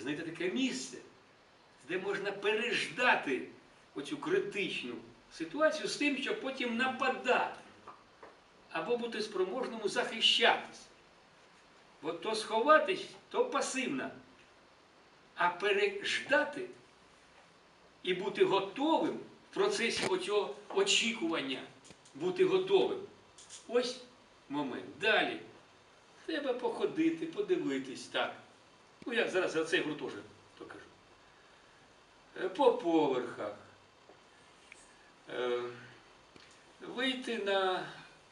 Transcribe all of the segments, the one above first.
знайти таке місце, де можна переждати оцю критичну ситуацію з тим, щоб потім нападати або бути спроможному захищатись. Бо то сховатись, то пасивна. А переждати і бути готовим в процесі оцього очікування, бути готовим. Ось момент. Далі. Треба походити, подивитись так. Ну, я зараз за цей гуртожиток то кажу. Е, По поверхах. Е, Вийти на,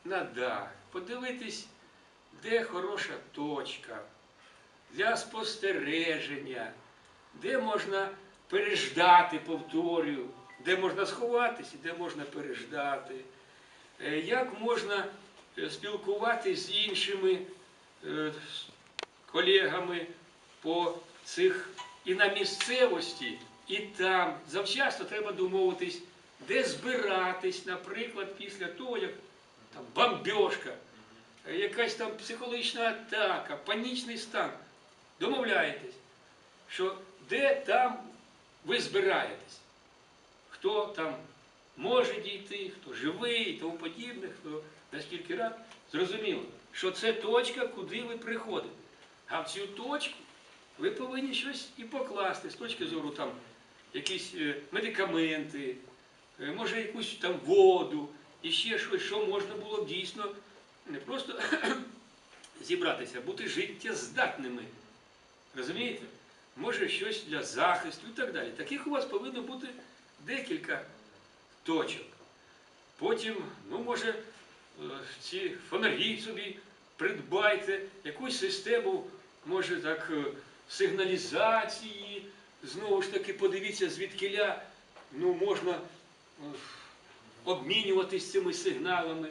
на дах, подивитись, де хороша точка для спостереження, де можна переждати, повторюю, де можна сховатися, де можна переждати, Е, як можна спілкуватися з іншими колегами по цих і на місцевості, і там. Завчасно треба домовитись, де збиратись, наприклад, після того, як там бомбьошка, якась там психологічна атака, панічний стан. Домовляєтесь, що де там ви збираєтесь, хто там може дійти, хто живий і тому подібне, хто наскільки рад. Зрозуміло, що це точка, куди ви приходите. А в цю точку ви повинні щось і покласти з точки зору там якісь е, медикаменти, е, може якусь там воду, і ще щось, що можна було б дійсно не просто зібратися, а бути життєздатними. Розумієте? Може щось для захисту і так далі. Таких у вас повинно бути декілька точок. Потім, ну, може, е, ці фонарі собі придбайте, якусь систему, може так, сигналізації. Знову ж таки, подивіться, звідкиля ну, можна е, обмінюватись цими сигналами.